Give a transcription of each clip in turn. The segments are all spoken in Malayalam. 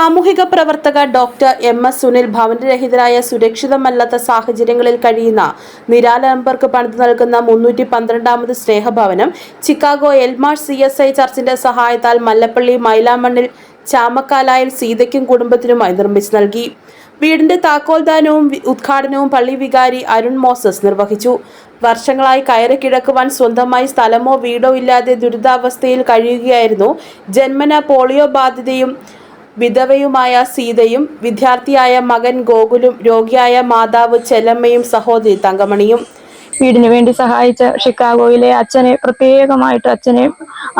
സാമൂഹിക പ്രവർത്തക ഡോക്ടർ എം എസ് സുനിൽ ഭവനരഹിതരായ സുരക്ഷിതമല്ലാത്ത സാഹചര്യങ്ങളിൽ കഴിയുന്ന നിരാലംബർക്ക് പണിത് നൽകുന്ന മുന്നൂറ്റി പന്ത്രണ്ടാമത് സ്നേഹഭവനം ചിക്കാഗോ എൽമാർ സി എസ് ഐ ചർച്ചിന്റെ സഹായത്താൽ മല്ലപ്പള്ളി മൈലാമണ്ണിൽ ചാമക്കാലായിൽ സീതയ്ക്കും കുടുംബത്തിനുമായി നിർമ്മിച്ചു നൽകി. വീടിന്റെ താക്കോൽദാനവും ഉദ്ഘാടനവും പള്ളി വികാരി അരുൺ മോസസ് നിർവഹിച്ചു. വർഷങ്ങളായി കയറി കിടക്കുവാൻ സ്വന്തമായി സ്ഥലമോ വീടോ ഇല്ലാതെ ദുരിതാവസ്ഥയിൽ കഴിയുകയായിരുന്നു ജന്മന പോളിയോ ബാധിതയും വിധവയുമായ സീതയും വിദ്യാർത്ഥിയായ മകൻ ഗോകുലും രോഗിയായ മാതാവ് ചെലമ്മയും സഹോദരി തങ്കമണിയും വീടിന് വേണ്ടി സഹായിച്ച ഷിക്കാഗോയിലെ അച്ഛനെ പ്രത്യേകമായിട്ട് അച്ഛനെയും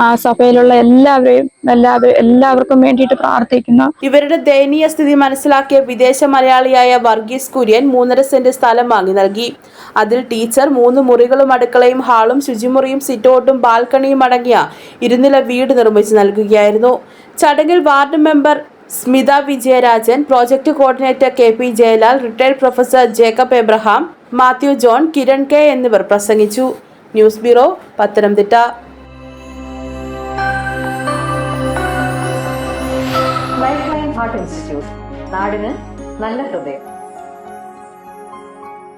ആ സഭയിലുള്ള എല്ലാവരെയും എല്ലാവരും എല്ലാവർക്കും വേണ്ടിയിട്ട് പ്രാർത്ഥിക്കുന്നു. ഇവരുടെ ദയനീയ സ്ഥിതി മനസ്സിലാക്കിയ വിദേശ മലയാളിയായ വർഗീസ് കുര്യൻ മൂന്നര സെന്റ് സ്ഥലം വാങ്ങി നൽകി. അതിൽ ടീച്ചർ മൂന്ന് മുറികളും അടുക്കളയും ഹാളും ശുചിമുറിയും സിറ്റൗട്ടും ബാൽക്കണിയും അടങ്ങിയ ഇരുനില വീട് നിർമ്മിച്ചു നൽകുകയായിരുന്നു. ചടങ്ങിൽ ward member Smitha Vijayarajan project coordinator K P Jayalal retired professor Jacob Abraham Mathew John Kiran K എന്നിവർ പ്രസംഗിച്ചു. News bureau Pathanamthitta. Heart institute നാടിന് നല്ല ഹൃദയം.